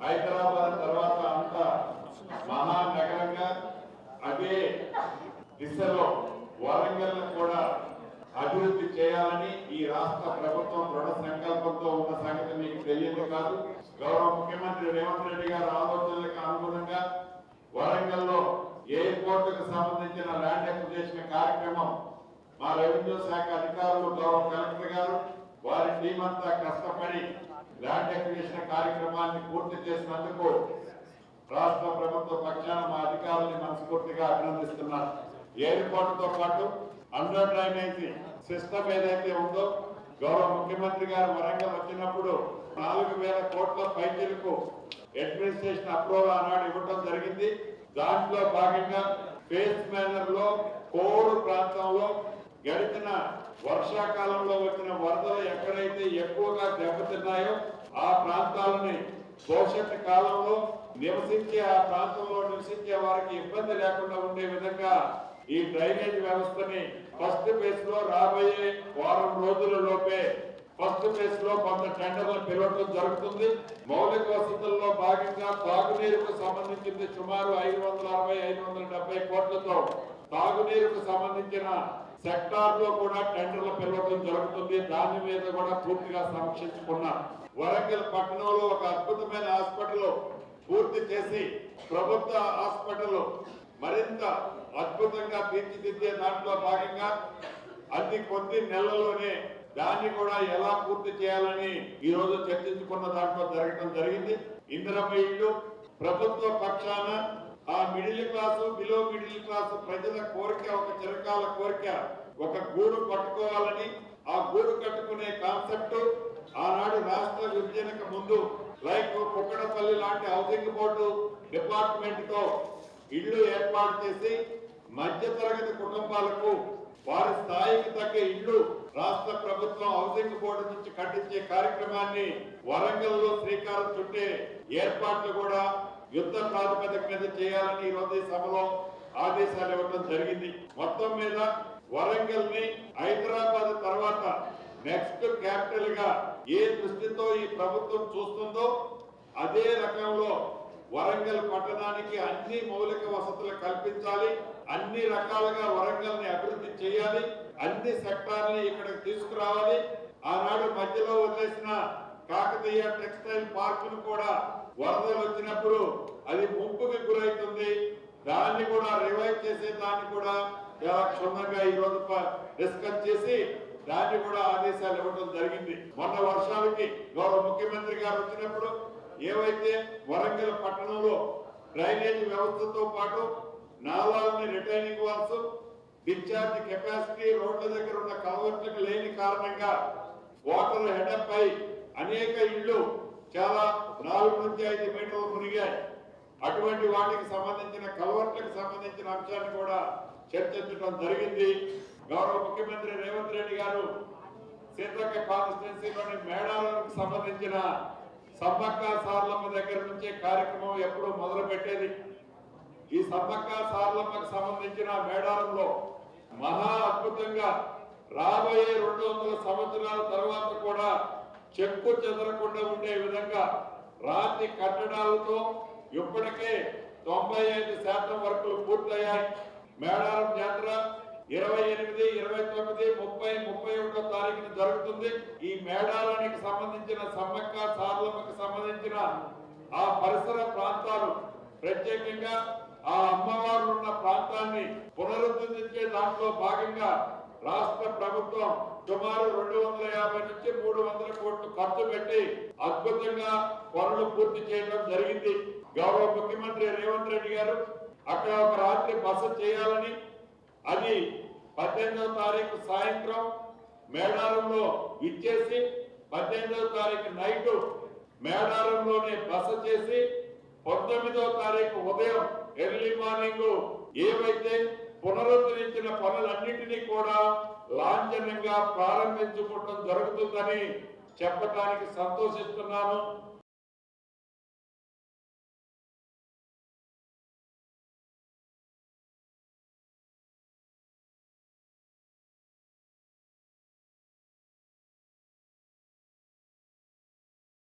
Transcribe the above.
హైదరాబాద్ తర్వాత అంత మహానగరంగా అదే దిశలో వరంగల్ కూడా అభివృద్ధి చేయాలని ఈ రాష్ట్ర ప్రభుత్వం దృఢ సంకల్పంతో ఉన్న సంగతి మీకు తెలియదు కాదు. గౌరవ ముఖ్యమంత్రి రేవంత్ రెడ్డి గారి ఆలోచనలకు అనుగుణంగా వరంగల్లో ఎయిర్పోర్టుకు సంబంధించిన ల్యాండ్ అక్విజేషన్ కార్యక్రమం మా రెవెన్యూ శాఖ అధికారులు గౌరవ కలెక్టర్ గారు వారి టీం అంతా కష్టపడి ల్యాండ్ ఎక్విజిషన్ కార్యక్రమాన్ని పూర్తి చేసినందుకు రాష్ట్ర ప్రభుత్వ పక్షాన మా అధికారుల్ని మనస్ఫూర్తిగా అభినందిస్తున్నారు ఎయిర్పోర్ట్తో పాటు అండర్ డ్రైనేజీ సిస్టమ్ ఏదైతే ఉందో గౌరవ ముఖ్యమంత్రి గారు వరంగల్ వచ్చినప్పుడు నాలుగు వేల కోట్ల పైచీలకు అడ్మినిస్ట్రేషన్ అప్రూవల్ ఆనాడు ఇవ్వడం జరిగింది. దాంట్లో భాగంగా ఫేస్ మేనర్లో కోరు ప్రాంతంలో గడిచిన వర్షాకాలంలో వచ్చిన వరదలు ఎక్కడైతే ఎక్కువగా దెబ్బతిన్నాయో ఆ ప్రాంతాలని భవిష్యత్తు కాలంలో నివసించే ఆ ప్రాంతంలో నివసించే వారికి ఇబ్బంది లేకుండా ఉండే విధంగా ఈ డ్రైనేజ్ వ్యవస్థని ఫస్ట్ ఫేజ్లో రాబోయే వారం రోజుల లోపే ఫస్ట్ ఫేజ్లో కొంత టెండర్లు పిలవటం జరుగుతుంది. మౌలిక వసతుల్లో భాగంగా తాగునీరుకు సంబంధించింది సుమారు ఐదు వందల అరవై ఐదు వందల డెబ్బై కోట్లతో తాగునీరుకు సంబంధించిన సెక్టార్లో కూడా టెండర్లు పిలవడం జరుగుతుంది. దాని మీద కూడా పూర్తిగా సమీక్షించుకున్నారు వరంగల్ పట్టణంలో ఒక అద్భుతమైన హాస్పిటల్ పూర్తి చేసి ప్రభుత్వ హాస్పిటల్ మరింత అద్భుతంగా తీర్చిదిద్దే దాంట్లో భాగంగా అతి కొద్ది నెలలోనే దాన్ని కూడా ఎలా పూర్తి చేయాలని ఈ రోజు చర్చించుకున్న దాంట్లో జరగడం జరిగింది. ఇందిరమ్మ ఇల్లు ప్రభుత్వ పక్షాన ఆ middle class below middle class ప్రజల కోరిక ఒక చిరకాల కోరిక ఒక గూడు పట్టుకోవాలని ఆ గూడు కట్టుకునే కాన్సెప్ట్ ఆనాడు రాష్ట్ర విభజనకు ముందు లైక్ కుక్కడపల్లి లాంటి హౌసింగ్ బోర్డు డిపార్ట్మెంట్తో ఇళ్ళు ఏర్పాటు చేసి మధ్య తరగతి కుటుంబాలకు వారి స్థాయికి తగ్గ ఇల్లు రాష్ట్ర ప్రభుత్వం హౌసింగ్ బోర్డు నుంచి కట్టించే కార్యక్రమాన్ని వరంగల్లో శ్రీకారం చుట్టే ఏర్పాట్లు కూడా యుద్ధ ప్రాతిపదిక మీద చేయాలని ఈ రోజు సభలో ఆదేశాలు ఇవ్వడం జరిగింది. మొత్తం మీద వరంగల్ని హైదరాబాద్ తర్వాత నెక్స్ట్ క్యాపిటల్గా ఏ దృష్టితో ఈ ప్రభుత్వం చూస్తుందో అదే రకంలో వరంగల్ పట్టణానికి అన్ని మౌలిక వసతులు కల్పించాలి. అన్ని రకాలుగా వరంగల్ని అభివృద్ధి చేయాలి. అన్ని సెక్టార్ని ఇక్కడికి తీసుకురావాలి. ఆనాడు మధ్యలో వదిలేసిన కాకతీయ టెక్స్టైల్ పార్క్ను కూడా వరదలు వచ్చినప్పుడు అది ముంపుకి గురవుతుంది దాన్ని కూడా రివైవ్ చేసే దాన్ని కూడా చాలా క్షుణ్ణంగా ఈ రోజు డిస్కస్ చేసి దాన్ని కూడా ఆదేశాలు ఇవ్వడం జరిగింది. మొన్న వర్షాలకి గౌరవ ముఖ్యమంత్రి గారు వచ్చినప్పుడు ఏవైతే వరంగల్ పట్టణంలో డ్రైనేజ్ వ్యవస్థతో పాటు నాలాలని రిటైనింగ్ వాల్స్ డిశ్చార్జ్ కెపాసిటీ రోడ్ల దగ్గర ఉన్న కలవర్ట్లకు లేని కారణంగా వాటర్ హెడప్ అయి అనేక ఇళ్ళు చాలా నాలుగు నుంచి ఐదు మీటర్లు మునిగాయి. అటువంటి వాటికి సంబంధించిన కలవర్ట్లకు సంబంధించిన అంశాన్ని కూడా చర్చించడం జరిగింది. గౌరవ ముఖ్యమంత్రి రేవంత్ రెడ్డి గారు సీతక్క కాన్స్టిట్యున్సీలోని మేడాలకు సంబంధించిన సమ్మక్క సార్లమ్మ దగ్గర నుంచే కార్యక్రమం ఎప్పుడూ మొదలు పెట్టేది ఈ సమ్మక్క సార్లమ్మకు సంబంధించిన మేడారంలో మహా అద్భుతంగా రాబోయే రెండు వందల సంవత్సరాల తర్వాత కూడా చెక్కు చెదరకుండా ఉండే విధంగా రాతి కట్టడాలతో ఇప్పటికే తొంభై ఐదు శాతం వరకు పూర్తయ్యాయి. మేడారం జాతర ఇరవై ఎనిమిది ఇరవై తొమ్మిది ముప్పై ముప్పై ఒకటో తారీఖున జరుగుతుంది. ఈ మేడారానికి సంబంధించిన సమ్మక్క సారలమ్మకి సంబంధించిన ఆ పరిసర ప్రాంతాలు ప్రత్యేకంగా ఆ అమ్మవారు ఉన్న ప్రాంతాన్ని పునరుద్ధరించే దాంట్లో భాగంగా రాష్ట్ర ప్రభుత్వం సుమారు రెండు వందల యాభై నుంచి మూడు వందల కోట్లు ఖర్చు పెట్టి అద్భుతంగా పనులు పూర్తి చేయడం జరిగింది. గౌరవ ముఖ్యమంత్రి రేవంత్ రెడ్డి గారు అక్కడ ఒక రాత్రి బస చేయాలని అది పద్దెనిమిదవ తారీఖు సాయంత్రం మేడారంలో ఇచ్చేసి పద్దెనిమిదవ తారీఖు నైట్ మేడారంలోనే బస చేసి పంతొమ్మిదవ తారీఖు ఉదయం ఎర్లీ మార్నింగ్ ఏవైతే పునరుద్ధరించిన పనులన్నింటినీ కూడా లాంఛనంగా ప్రారంభించుకోవడం జరుగుతుందని చెప్పడానికి సంతోషిస్తున్నాను.